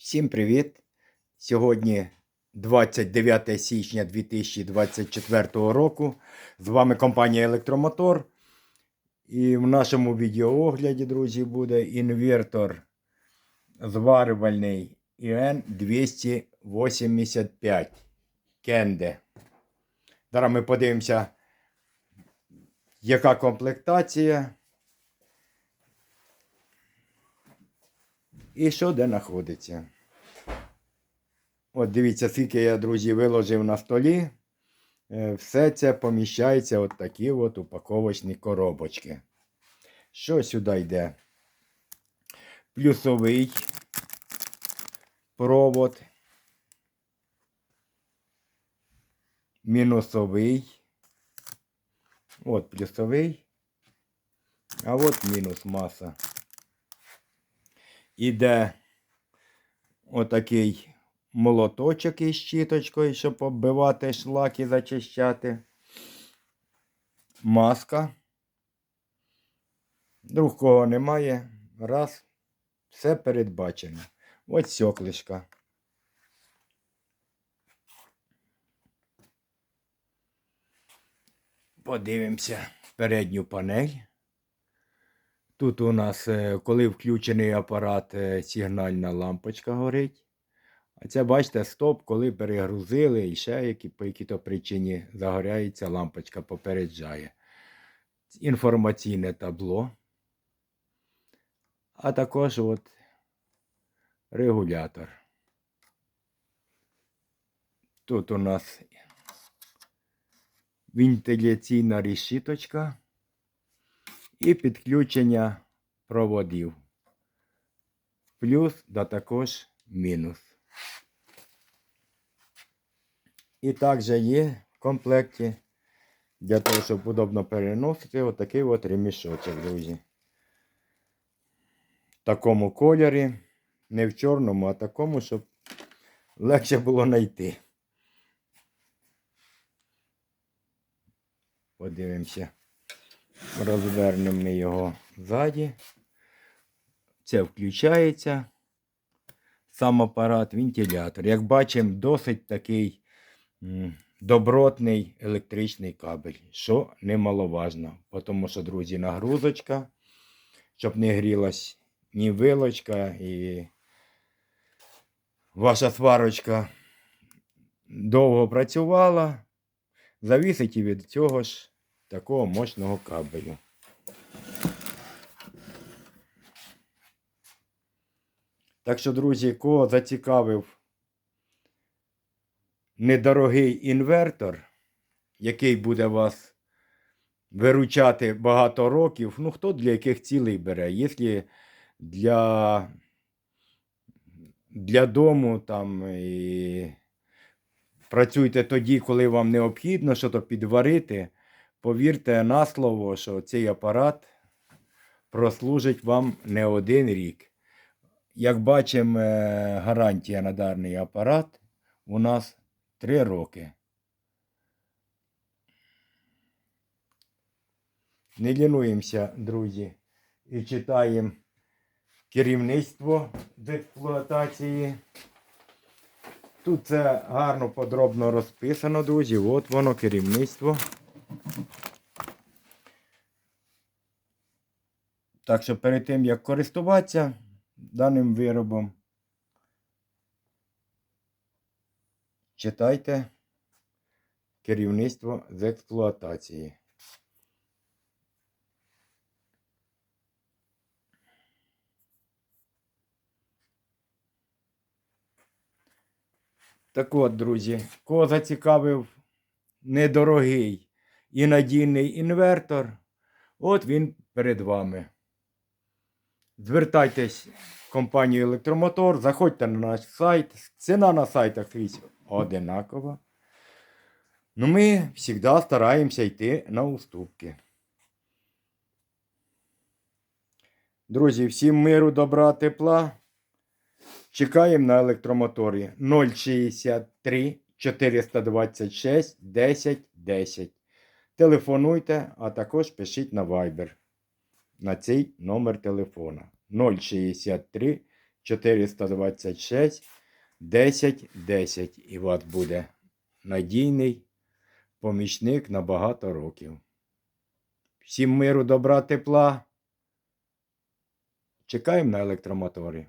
Всім привіт! Сьогодні 29 січня 2024 року. З вами компанія Електромотор. І в нашому відеоогляді, друзі, буде інвертор зварювальний IN 285 Кенде. Зараз ми подивимося, яка комплектація. І що де знаходиться. От дивіться, скільки я, друзі, виложив на столі. Е, Все це поміщається от такі от упаковочні коробочки. Що сюди йде? Плюсовий провод. Мінусовий. От плюсовий. А от мінус маса іде отакий молоточок із щіточкою, щоб оббивати шлак і зачищати. Маска. Другого немає. Раз. Все передбачено. Ось сьоклишка. Подивимося передню панель. Тут у нас, е, коли включений апарат, е, сигнальна лампочка горить. А це, бачите, стоп, коли перегрузили і ще які, по якій-то причині загоряється лампочка, попереджає. Інформаційне табло. А також от регулятор. Тут у нас вентиляційна решіточка і підключення проводів. Плюс да також мінус. І також є в комплекті для того, щоб удобно переносити отакий от ремішочок, друзі. В такому кольорі, не в чорному, а такому, щоб легше було знайти. Подивимося. Розвернемо ми його ззаді. Це включається сам апарат, вентилятор. Як бачимо, досить такий добротний електричний кабель, що немаловажно. Тому що, друзі, нагрузочка, щоб не грілась ні вилочка і ваша сварочка довго працювала. Завісить і від цього ж такого мощного кабелю. Так що, друзі, кого зацікавив недорогий інвертор, який буде вас виручати багато років, ну хто для яких цілей бере? Якщо для, для дому там і працюйте тоді, коли вам необхідно щось підварити. Повірте на слово, що цей апарат прослужить вам не один рік. Як бачимо, е, гарантія на даний апарат у нас 3 роки. Не лінуємося, друзі, і читаємо керівництво з експлуатації. Тут це гарно подробно розписано, друзі. От воно керівництво. Так що перед тим, як користуватися даним виробом, читайте керівництво з експлуатації. Так от, друзі, кого зацікавив недорогий і надійний інвертор, от він перед вами. Звертайтесь в компанію Електромотор, заходьте на наш сайт. Ціна на сайтах скрізь одинакова. Ну, ми завжди стараємося йти на уступки. Друзі, всім миру, добра, тепла. Чекаємо на електромоторі 063 426 10 10. Телефонуйте, а також пишіть на Viber на цей номер телефона 063 426 10 10. І у вас буде надійний помічник на багато років. Всім миру, добра, тепла. Чекаємо на електромотори.